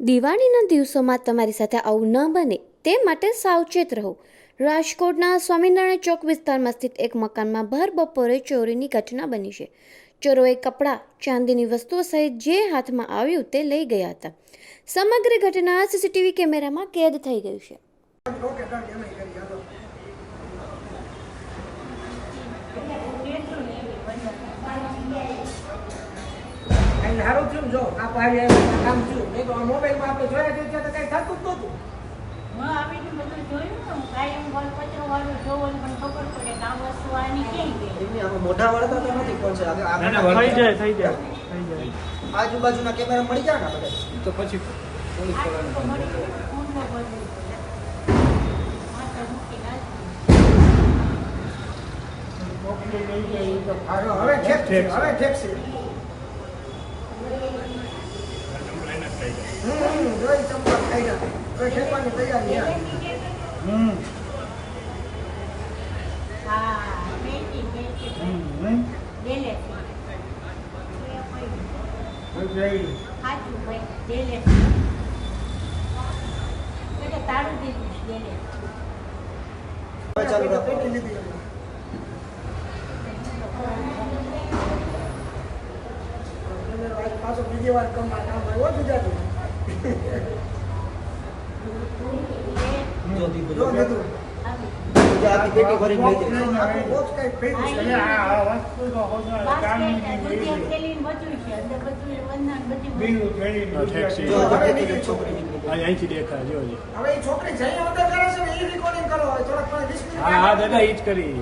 દિવાળીના દિવસોમાં તમારી સાથે આવું ન બને તે માટે સાવચેત રહો. રાજકોટના સ્વામિનારાયણ ચોક વિસ્તારમાં સ્થિત એક મકાનમાં ભર બપોરે ચોરીની ઘટના બની છે. ચોરોએ કપડાં, ચાંદીની વસ્તુઓ સહિત જે હાથમાં આવ્યું તે લઈ ગયા હતા. સમગ્ર ઘટના સીસીટીવી કેમેરામાં કેદ થઈ ગઈ છે. હારું થયું જો આ પાડી આવ્યા કામ થયું. નહીં તો આ મોબાઈલમાં આપણે જોયા જોઈ ત્યાં તો કઈ થતું જ નહોતું. હું આવીને બધું જોયું ને કાયમ ગોળ કચરો વાળું જોવું ને પણ ખબર પડે કે આ વસ્તુ આની ક્યાંય ગઈ. એમની આમાં મોઢા વાળા તો નથી છે ના થઈ જાય થઈ જાય થઈ જાય. આજુબાજુના કેમેરા મળી જાય ને આપણે તો પછી તો હવે ઠેક છે હવે ઠેક છે હમ જોઈ ચંપલ ખાઈ હવે ઠેકવાની તૈયારી. હમ ચાલુ રાખો બીજી વાર કમમાં કામ આવ્યો બીજું અહીંથી દેખાય જોજે હવે છોકરી જઈને અંદર કરે છે ને એ રેકોર્ડિંગ કરો. થોડાક 20 મિનિટ હા દાદા ઈ જ કરી.